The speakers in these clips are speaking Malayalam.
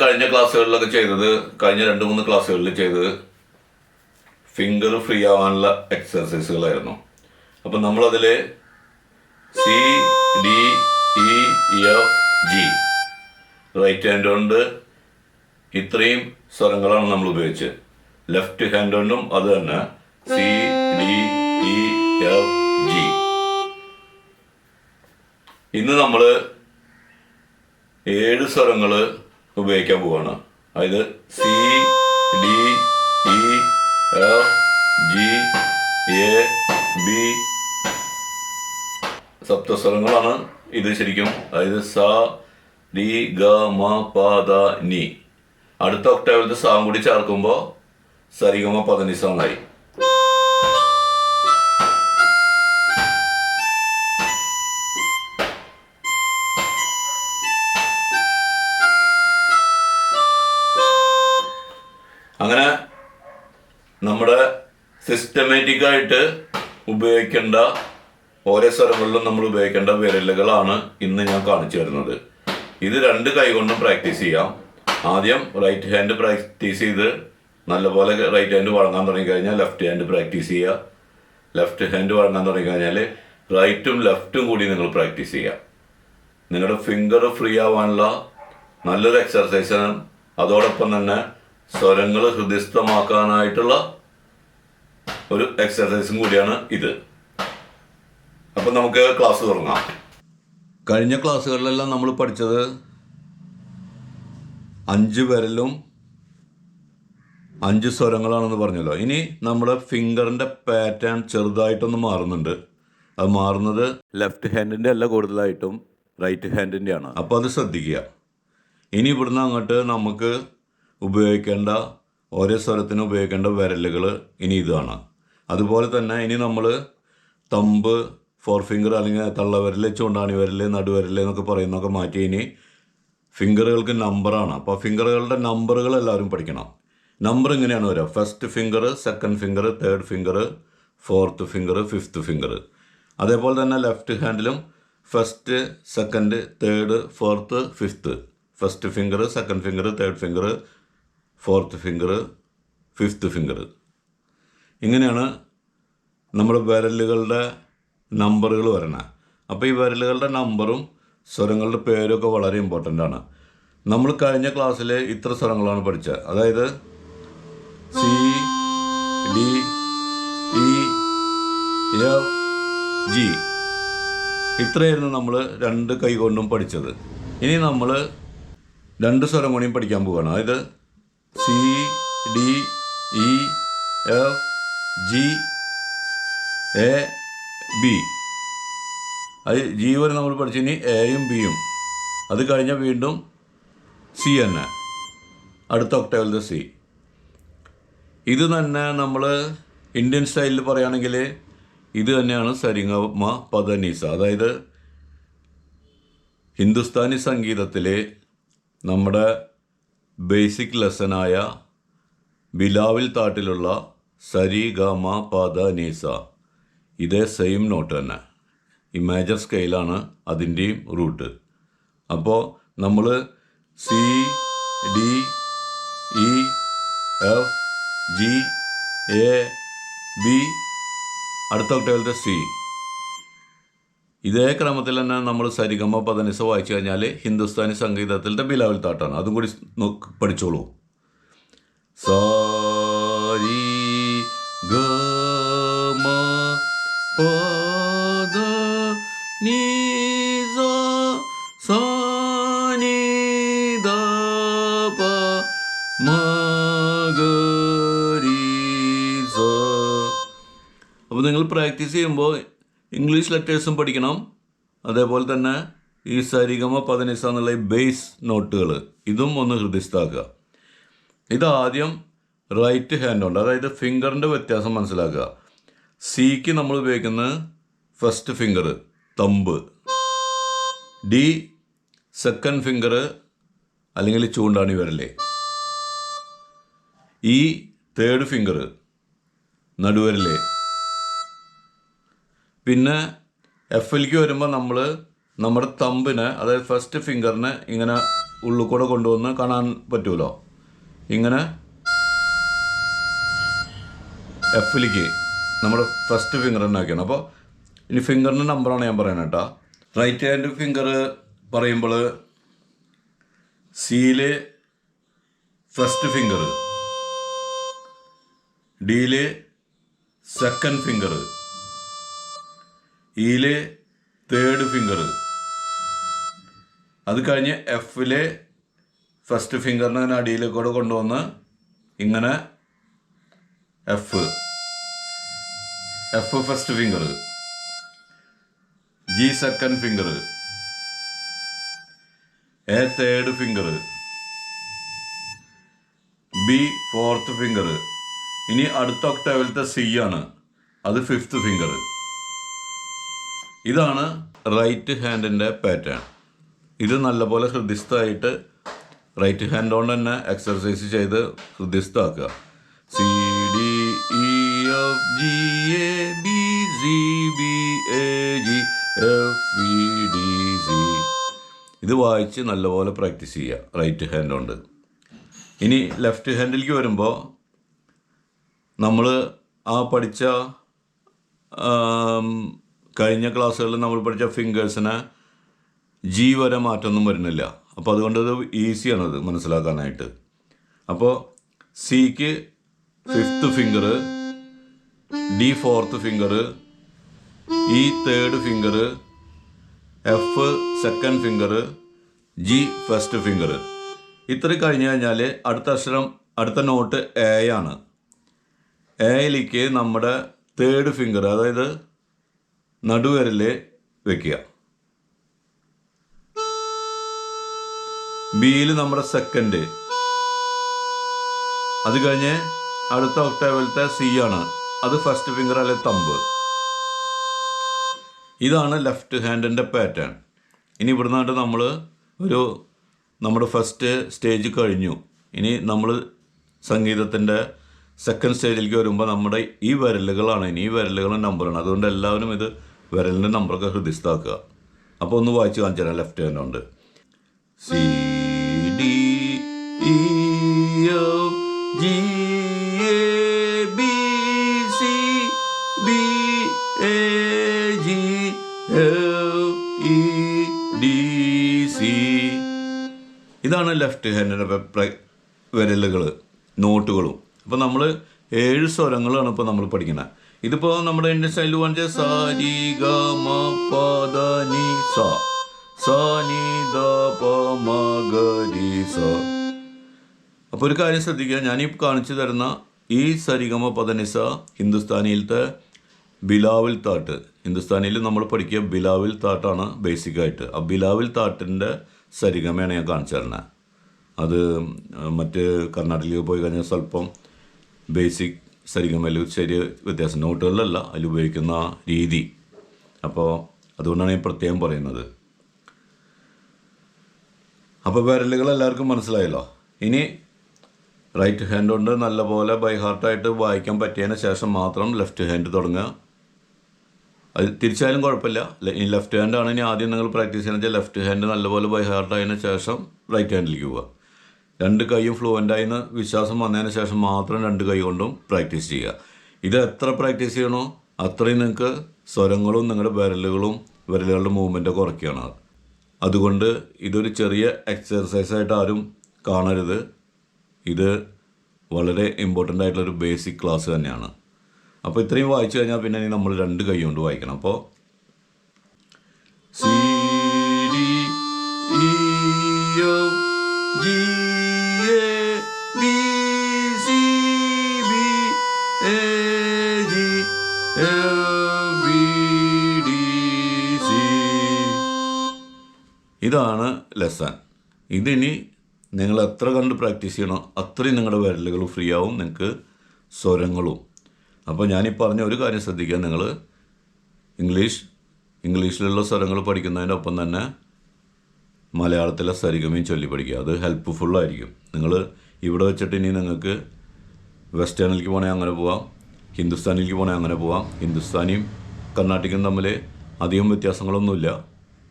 കഴിഞ്ഞ ക്ലാസ്സുകളിലൊക്കെ ചെയ്തത് കഴിഞ്ഞ രണ്ട് മൂന്ന് ക്ലാസ്സുകളിൽ ചെയ്തത് ഫിംഗർ ഫ്രീ ആവാനുള്ള എക്സസൈസുകളായിരുന്നു അപ്പം നമ്മളതിൽ C D E F G right hand കൊണ്ട് ഇത്രയും സ്വരങ്ങളാണ് നമ്മൾ ഉപയോഗിച്ചത്. ലെഫ്റ്റ് ഹാൻഡ് കൊണ്ടും അത് തന്നെ. C D E F G ഇന്ന് നമ്മൾ ഏഴ് സ്വരങ്ങൾ ഉപയോഗിക്കാൻ പോവാണ്. അതായത് C D E F G A B സപ്തസ്വരങ്ങളാണ് ഇത് ശരിക്കും. അതായത് സ ഡി ഗ മ പ ദ നി. അടുത്ത ഒക്ടാവിലത്തെ സാം കൂടി ചേർക്കുമ്പോൾ സരിഗമ പതിനിസാണായി അങ്ങനെ നമ്മുടെ സിസ്റ്റമാറ്റിക്കായിട്ട് ഉപയോഗിക്കേണ്ട ഓരോ സ്വരങ്ങളിലും നമ്മൾ ഉപയോഗിക്കേണ്ട വിരലുകളാണ് ഇന്ന് ഞാൻ കാണിച്ചു തരുന്നത്. ഇത് രണ്ട് കൈകൊണ്ടും പ്രാക്ടീസ് ചെയ്യാം. ആദ്യം റൈറ്റ് ഹാൻഡ് പ്രാക്ടീസ് ചെയ്ത് നല്ലപോലെ റൈറ്റ് ഹാൻഡ് വഴങ്ങാൻ തുടങ്ങിക്കഴിഞ്ഞാൽ ലെഫ്റ്റ് ഹാൻഡ് പ്രാക്ടീസ് ചെയ്യുക. ലെഫ്റ്റ് ഹാൻഡ് വഴങ്ങാൻ തുടങ്ങിക്കഴിഞ്ഞാൽ റൈറ്റും ലെഫ്റ്റും കൂടി നിങ്ങൾ പ്രാക്ടീസ് ചെയ്യുക. നിങ്ങളുടെ ഫിംഗർ ഫ്രീ ആവാനുള്ള നല്ലൊരു എക്സർസൈസാണ് അതോടൊപ്പം തന്നെ സ്വരങ്ങൾ ഹൃദയസ്ഥമാക്കാനായിട്ടുള്ള ഒരു എക്സസൈസും കൂടിയാണ് ഇത്. അപ്പം നമുക്ക് ക്ലാസ് തുടങ്ങാം. കഴിഞ്ഞ ക്ലാസ്സുകളിലെല്ലാം നമ്മൾ പഠിച്ചത് അഞ്ച് വിരലും അഞ്ച് സ്വരങ്ങളാണെന്ന് പറഞ്ഞല്ലോ. ഇനി നമ്മുടെ ഫിംഗറിന്റെ പാറ്റേൺ ചെറുതായിട്ടൊന്ന് മാറുന്നുണ്ട്. അത് മാറുന്നത് ലെഫ്റ്റ് ഹാൻഡിന്റെ അല്ല കൂടുതലായിട്ടും റൈറ്റ് ഹാൻഡിന്റെ ആണ് അപ്പോൾ അത് ശ്രദ്ധിക്കുക. ഇനി ഇവിടുന്ന് അങ്ങോട്ട് നമുക്ക് ഉപയോഗിക്കേണ്ട ഓരോ സ്വരത്തിന് ഉപയോഗിക്കേണ്ട വിരലുകൾ ഇനി ഇതാണ്. അതുപോലെ തന്നെ ഇനി നമ്മൾ തമ്പ് ഫോർ ഫിംഗർ അല്ലെങ്കിൽ തള്ളവിരൽ ചൂണ്ടാണി വിരൽ നടുവിരൽ എന്നൊക്കെ പറയുന്നതൊക്കെ മാറ്റി ഇനി ഫിംഗറുകൾക്ക് നമ്പറാണ് അപ്പോൾ ഫിംഗറുകളുടെ നമ്പറുകൾ എല്ലാവരും പഠിക്കണം. നമ്പർ ഇങ്ങനെയാണ് വരിക. First finger second finger third finger fourth finger fifth finger അതേപോലെ തന്നെ ലെഫ്റ്റ് ഹാൻഡിലും first second third fourth fifth first finger second finger third finger fourth finger fifth finger ഇങ്ങനെയാണ് നമ്മൾ വിരലുകളുടെ നമ്പറുകൾ വരണത് അപ്പോൾ ഈ വിരലുകളുടെ നമ്പറും സ്വരങ്ങളുടെ പേരൊക്കെ വളരെ ഇമ്പോർട്ടന്റ് ആണ്. നമ്മൾ കഴിഞ്ഞ ക്ലാസ്സിൽ ഇത്ര സ്വരങ്ങളാണ് പഠിച്ചത്. അതായത് C D E F G ഇത്രയായിരുന്നു നമ്മൾ രണ്ട് കൈ കൊണ്ടും പഠിച്ചത്. ഇനി നമ്മൾ രണ്ട് സ്വരം കൂടിയും പഠിക്കാൻ പോവുകയാണ്. അതായത് C D E F G A B അത് ജി വരെ നമ്മൾ പഠിച്ചു ഇനി എയും ബിയും അത് കഴിഞ്ഞാൽ വീണ്ടും സി തന്നെ. അടുത്ത ഒക്ടേവിലത്തെ സി ഇത് തന്നെ നമ്മൾ ഇന്ത്യൻ സ്റ്റൈലിൽ പറയുകയാണെങ്കിൽ ഇത് തന്നെയാണ് സരിഗമ പദനീസ. അതായത് ഹിന്ദുസ്ഥാനി സംഗീതത്തിലെ നമ്മുടെ ബേസിക് ലെസനായ ബിലാവിൽ താട്ടിലുള്ള സരി ഗാമ പാദ നീസ ഇതേ സെയിം നോട്ട് തന്നെ. ഈ മേജർ സ്കെയിലാണ് അതിന്റെയും റൂട്ട് അപ്പോൾ നമ്മൾ C D E F G A B അടുത്ത ഒക്ടേവിലത്തെ സി ഇതേ ക്രമത്തിൽ തന്നെ നമ്മൾ സരിഗമ പതനിസ വായിച്ചു കഴിഞ്ഞാൽ ഹിന്ദുസ്ഥാനി സംഗീതത്തിലത്തെ ബിലാവൽ താട്ടാണ്. അതും കൂടി പഠിച്ചോളൂ. സാരി ഗമ പദ അപ്പോൾ നിങ്ങൾ പ്രാക്ടീസ് ചെയ്യുമ്പോൾ ഇംഗ്ലീഷ് ലെറ്റേഴ്സും പഠിക്കണം. അതേപോലെ തന്നെ ഈ സരിഗമ പതിനിസ എന്നുള്ള ബേസ് നോട്ടുകൾ ഇതും ഒന്ന് ഹൃദയസ്ഥാക്കുക ഇതാദ്യം റൈറ്റ് ഹാൻഡ് ഉണ്ട് അതായത് ഫിംഗറിന്റെ വ്യത്യാസം മനസ്സിലാക്കുക. സിക്ക് നമ്മൾ ഉപയോഗിക്കുന്ന first finger thumb D second finger അല്ലെങ്കിൽ ചൂണ്ടാണി വരല്ലേ ഈ തേർഡ് ഫിംഗർ നടുവരലേ പിന്നെ എഫ് എൽക്ക് വരുമ്പോൾ നമ്മൾ നമ്മുടെ തമ്പിനെ അതായത് ഫസ്റ്റ് ഫിംഗറിനെ ഇങ്ങനെ ഉള്ളിൽ കൂടെ കൊണ്ടുവന്ന് കാണാൻ പറ്റുമല്ലോ ഇങ്ങനെ എഫിലേക്ക് നമ്മുടെ ഫസ്റ്റ് ഫിംഗർ തന്നെ ആക്കിയാണ്. അപ്പോൾ ഇനി ഫിംഗറിന്റെ നമ്പറാണ് ഞാൻ പറയുന്നത് കേട്ടോ റൈറ്റ് ഹാൻഡ് ഫിംഗർ പറയുമ്പോൾ സിയിൽ ഫസ്റ്റ് ഫിംഗർ ഡിയിൽ സെക്കൻഡ് ഫിംഗർ ഇയിൽ തേർഡ് ഫിംഗർ അത് കഴിഞ്ഞ് എഫിൽ ഫസ്റ്റ് ഫിംഗറിനെ അടിയിലേക്കൂടെ കൊണ്ടുവന്ന് ഇങ്ങനെ F F first finger G second finger A third finger B fourth finger ഇനി അടുത്ത ഒക്ടാവിലത്തെ സി ആണ്. അത് ഫിഫ്ത്ത് ഫിംഗർ ഇതാണ് റൈറ്റ് ഹാൻഡിന്റെ പാറ്റേൺ ഇത് നല്ലപോലെ ഹൃദയസ്ഥമായിട്ട് റൈറ്റ് ഹാൻഡ് കൊണ്ട് തന്നെ എക്സർസൈസ് ചെയ്ത് ഹൃദയസ്ഥമാക്കുക C D E F G A B C B A G F E D C ഇത് വായിച്ച് നല്ലപോലെ പ്രാക്ടീസ് ചെയ്യുക റൈറ്റ് ഹാൻഡ് കൊണ്ട്. ഇനി ലെഫ്റ്റ് ഹാൻഡിലേക്ക് വരുമ്പോൾ നമ്മൾ ആ പഠിച്ച കഴിഞ്ഞ ക്ലാസ്സുകളിൽ നമ്മൾ പഠിച്ച ഫിംഗേഴ്സിന് ജി വരെ മാറ്റമൊന്നും വരുന്നില്ല. അപ്പോൾ അതുകൊണ്ട് അത് ഈസിയാണ് അത് മനസ്സിലാക്കാനായിട്ട്. അപ്പോൾ സിക്ക് fifth finger D fourth finger E third finger F second finger G first finger ഇത്ര കഴിഞ്ഞ് കഴിഞ്ഞാൽ അടുത്ത അക്ഷരം അടുത്ത നോട്ട് എ ആണ്. എയിലേക്ക് നമ്മുടെ തേർഡ് ഫിംഗർ അതായത് നടുവിരൽ വെക്കുക. ബിയിൽ നമ്മുടെ സെക്കൻഡ് അത് കഴിഞ്ഞ് അടുത്ത ഒക്ടേവിലത്തെ സി ആണ്. അത് ഫസ്റ്റ് ഫിംഗർ അല്ലെ തമ്പ് ഇതാണ് ലെഫ്റ്റ് ഹാൻഡിന്റെ പാറ്റേൺ ഇനി ഇവിടുന്നായിട്ട് നമ്മൾ ഒരു നമ്മുടെ ഫസ്റ്റ് സ്റ്റേജ് കഴിഞ്ഞു. ഇനി നമ്മൾ സംഗീതത്തിന്റെ സെക്കൻഡ് സ്റ്റേജിലേക്ക് വരുമ്പോൾ നമ്മുടെ ഈ വിരലുകളാണ്. ഇനി ഈ വിരലുകളും നമ്പറാണ് അതുകൊണ്ട് എല്ലാവരും ഇത് വിരലിന്റെ നമ്പറൊക്കെ ഹൃദയസ്ഥാക്കുക അപ്പോൾ ഒന്ന് വായിച്ച് കാണിച്ചു തരാം. ലെഫ്റ്റ് ഹാൻഡ് ഉണ്ട്. C D G A B C B A G E D C ഇതാണ് ലെഫ്റ്റ് ഹാൻഡിന്റെ വിരലുകൾ നോട്ടുകളും അപ്പോൾ നമ്മൾ ഏഴ് സ്വരങ്ങളാണ് ഇപ്പോൾ നമ്മൾ പഠിക്കുന്നത് ഇതിപ്പോൾ നമ്മുടെ ഇന്ത്യൻ സ്റ്റൈലിൽ പറഞ്ഞ സാരി ഗ മ പ ദ നി സ. സ നി ദ പ മ ഗ രി സ. അപ്പോൾ ഒരു കാര്യം ശ്രദ്ധിക്കുക. ഞാനീ കാണിച്ചു തരുന്ന ഈ സരിഗമ പദനിസ ഹിന്ദുസ്ഥാനിയിലത്തെ ബിലാവിൽ താട്ട്. ഹിന്ദുസ്ഥാനിയിൽ നമ്മൾ പഠിക്കുക ബിലാവിൽ താട്ടാണ് ബേസിക് ആയിട്ട്. ആ ബിലാവിൽ താട്ടിന്റെ സരിഗമയാണ് ഞാൻ കാണിച്ചു തരുന്നത് അത് മറ്റ് കർണാടകയിൽ പോയി കഴിഞ്ഞാൽ സ്വല്പം ബേസിക് സരിഗമയിൽ ചെറിയ വ്യത്യാസം. നോട്ടുകളിലല്ല അതിൽ ഉപയോഗിക്കുന്ന രീതി. അപ്പോൾ അതുകൊണ്ടാണ് ഞാൻ പ്രത്യേകം പറയുന്നത്. അപ്പോൾ വിരലുകൾ എല്ലാവർക്കും മനസ്സിലായല്ലോ? ഇനി റൈറ്റ് ഹാൻഡ് കൊണ്ട് നല്ലപോലെ ബൈ ഹാർട്ടായിട്ട് വായിക്കാൻ പറ്റിയതിന് ശേഷം മാത്രം ലെഫ്റ്റ് ഹാൻഡ് തുടങ്ങുക. അത് തിരിച്ചായാലും കുഴപ്പമില്ല. ഈ ലെഫ്റ്റ് ഹാൻഡ് ആണ് ഇനി ആദ്യം നിങ്ങൾ പ്രാക്ടീസ് ചെയ്യുന്നത് ലെഫ്റ്റ് ഹാൻഡ് നല്ലപോലെ ബൈ ഹാർട്ടായതിനു ശേഷം റൈറ്റ് ഹാൻഡിലേക്ക് പോവുക. രണ്ട് കൈയും ഫ്ലുവന്റ് ആയിന്ന് വിശ്വാസം വന്നതിന് ശേഷം മാത്രം രണ്ട് കൈ കൊണ്ടും പ്രാക്ടീസ് ചെയ്യുക. ഇത് എത്ര പ്രാക്ടീസ് ചെയ്യണോ അത്രയും നിങ്ങൾക്ക് സ്വരങ്ങളും നിങ്ങളുടെ വിരലുകളും വിരലുകളുടെ മൂവ്മെന്റൊക്കെ കുറയ്ക്കുകയാണ്. അതുകൊണ്ട് ഇതൊരു ചെറിയ എക്സർസൈസ് ആയിട്ട് ആരും കാണരുത്. ഇത് വളരെ ഇമ്പോർട്ടന്റ് ആയിട്ടുള്ളൊരു ബേസിക് ക്ലാസ് തന്നെയാണ്. അപ്പോൾ ഇത്രയും വായിച്ചു കഴിഞ്ഞാൽ പിന്നെ നമ്മൾ രണ്ട് കൈ കൊണ്ട് വായിക്കണം. അപ്പോൾ സി ഡി ഇ ജി ഇതാണ് ലെസൺ ഇതിനി നിങ്ങൾ എത്ര കണ്ട് പ്രാക്ടീസ് ചെയ്യണോ അത്രയും നിങ്ങളുടെ വിരലുകൾ ഫ്രീ ആവും നിങ്ങൾക്ക് സ്വരങ്ങളും. അപ്പോൾ ഞാനീ പറഞ്ഞ ഒരു കാര്യം ശ്രദ്ധിക്കുക നിങ്ങൾ ഇംഗ്ലീഷ് ഇംഗ്ലീഷിലുള്ള സ്വരങ്ങൾ പഠിക്കുന്നതിന്റെ ഒപ്പം തന്നെ മലയാളത്തിലെ സരിഗമയും ചൊല്ലി പഠിക്കുക. അത് ഹെൽപ്പ്ഫുള്ളായിരിക്കും നിങ്ങൾ ഇവിടെ വെച്ചിട്ട് ഇനി നിങ്ങൾക്ക് വെസ്റ്റേണിലേക്ക് പോകണമെങ്കിൽ അങ്ങനെ പോവാം. ഹിന്ദുസ്ഥാനിലേക്ക് പോകണേ അങ്ങനെ പോവാം. ഹിന്ദുസ്ഥാനിയും കർണാടകയും തമ്മിൽ അധികം വ്യത്യാസങ്ങളൊന്നുമില്ല.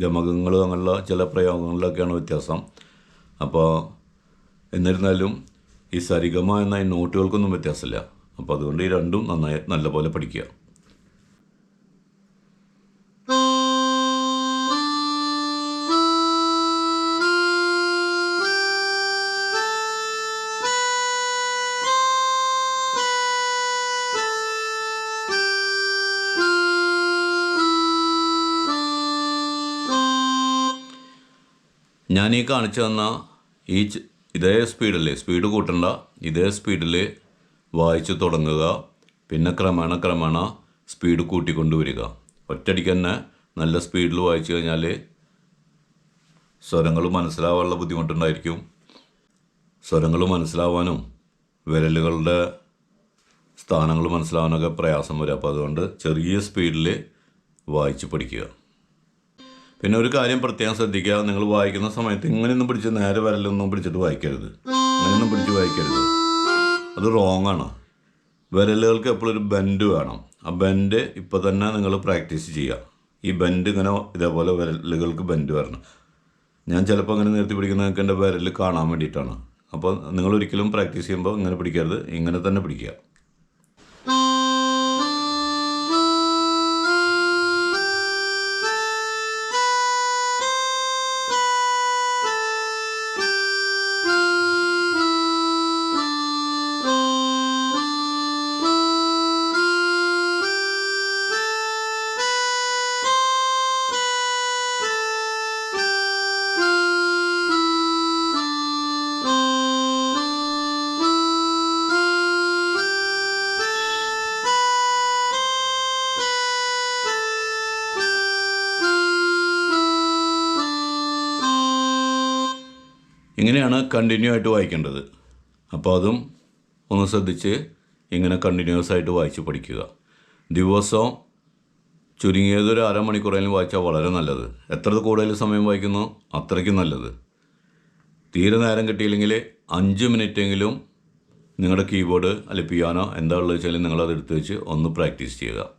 ജമകങ്ങൾ അങ്ങനെയുള്ള ചില പ്രയോഗങ്ങളിലൊക്കെയാണ് വ്യത്യാസം. അപ്പോൾ എന്നിരുന്നാലും ഈ സരിഗമ എന്ന ഈ നോട്ടുകൾക്കൊന്നും വ്യത്യാസമില്ല. അപ്പോൾ അതുകൊണ്ട് ഈ രണ്ടും നന്നായി നല്ലപോലെ പഠിക്കുക. ഞാൻ ഈ കാണിച്ചു തന്ന ഈ ഇതേ സ്പീഡിൽ സ്പീഡ് കൂട്ടണ്ട. ഇതേ സ്പീഡിൽ വായിച്ചു തുടങ്ങുക. പിന്നെ ക്രമേണ ക്രമേണ സ്പീഡ് കൂട്ടിക്കൊണ്ടുവരിക. ഒറ്റയടിക്ക് തന്നെ നല്ല സ്പീഡിൽ വായിച്ചു കഴിഞ്ഞാൽ സ്വരങ്ങൾ മനസ്സിലാവാനുള്ള ബുദ്ധിമുട്ടുണ്ടായിരിക്കും. സ്വരങ്ങൾ മനസ്സിലാവാനും വിരലുകളുടെ സ്ഥാനങ്ങൾ മനസ്സിലാവാനൊക്കെ പ്രയാസം വരും. അപ്പോൾ അതുകൊണ്ട് ചെറിയ സ്പീഡിൽ വായിച്ച് പഠിക്കുക. പിന്നെ ഒരു കാര്യം പ്രത്യേകം ശ്രദ്ധിക്കുക. നിങ്ങൾ വായിക്കുന്ന സമയത്ത് ഇങ്ങനെയൊന്നും പിടിച്ച് നേരെ വരലൊന്നും പിടിച്ചിട്ട് വായിക്കരുത്. അങ്ങനെയൊന്നും പിടിച്ച് വായിക്കരുത്. അത് റോങ് ആണ്. വിരലുകൾക്ക് എപ്പോഴും ഒരു ബെൻഡ് വേണം. ആ ബെൻഡ് ഇപ്പോൾ തന്നെ നിങ്ങൾ പ്രാക്ടീസ് ചെയ്യുക. ഈ ബെൻഡ് ഇങ്ങനെ ഇതേപോലെ വിരലുകൾക്ക് ബെൻഡ് വരണം. ഞാൻ ചിലപ്പോൾ അങ്ങനെ നിർത്തി പിടിക്കുന്നതൊക്കെ എന്റെ വിരൽ കാണാൻ വേണ്ടിയിട്ടാണ്. അപ്പോൾ നിങ്ങൾ ഒരിക്കലും പ്രാക്ടീസ് ചെയ്യുമ്പോൾ ഇങ്ങനെ പിടിക്കരുത്. ഇങ്ങനെ തന്നെ പിടിക്കുക. ഇങ്ങനെയാണ് കണ്ടിന്യൂ ആയിട്ട് വായിക്കേണ്ടത്. അപ്പോൾ അതും ഒന്ന് ശ്രദ്ധിച്ച് ഇങ്ങനെ കണ്ടിന്യൂസ് ആയിട്ട് വായിച്ച് പഠിക്കുക. ദിവസവും ചുരുങ്ങിയത് ഒരു അരമണിക്കൂറേലും വായിച്ചാൽ വളരെ നല്ലത്. എത്ര കൂടുതൽ സമയം വായിക്കുന്നോ? അത്രയ്ക്കും നല്ലത്. തീരെ നേരം കിട്ടിയില്ലെങ്കിൽ അഞ്ച് മിനിറ്റെങ്കിലും നിങ്ങളുടെ കീബോർഡ് അല്ലെങ്കിൽ പിയാനോ എന്താ ഉള്ളത് വെച്ചാൽ നിങ്ങളത് എടുത്ത് വെച്ച് ഒന്ന് പ്രാക്ടീസ് ചെയ്യുക.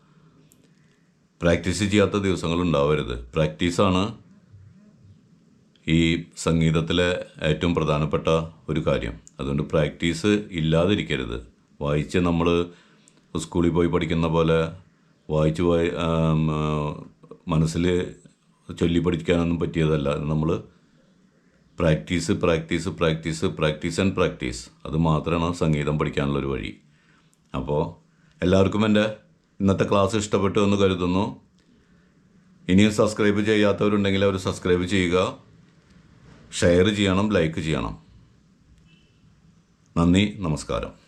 പ്രാക്ടീസ് ചെയ്യാത്ത ദിവസങ്ങളുണ്ടാവരുത് പ്രാക്ടീസാണ് ഈ സംഗീതത്തിലെ ഏറ്റവും പ്രധാനപ്പെട്ട ഒരു കാര്യം. അതുകൊണ്ട് പ്രാക്ടീസ് ഇല്ലാതിരിക്കരുത്. വായിച്ച് നമ്മൾ സ്കൂളിൽ പോയി പഠിക്കുന്ന പോലെ വായിച്ച് വായി മനസ്സിൽ ചൊല്ലി പഠിക്കാനൊന്നും പറ്റിയതല്ല. നമ്മൾ practice practice practice practice and practice. അത് മാത്രമാണ് സംഗീതം പഠിക്കാനുള്ളൊരു വഴി. അപ്പോൾ എല്ലാവർക്കും എന്റെ ഇന്നത്തെ ക്ലാസ് ഇഷ്ടപ്പെട്ടു എന്ന് കരുതുന്നു. ഇനിയും സബ്സ്ക്രൈബ് ചെയ്യാത്തവരുണ്ടെങ്കിൽ അവർ സബ്സ്ക്രൈബ് ചെയ്യുക. ഷെയർ ചെയ്യണം ലൈക്ക് ചെയ്യണം. നന്ദി നമസ്കാരം.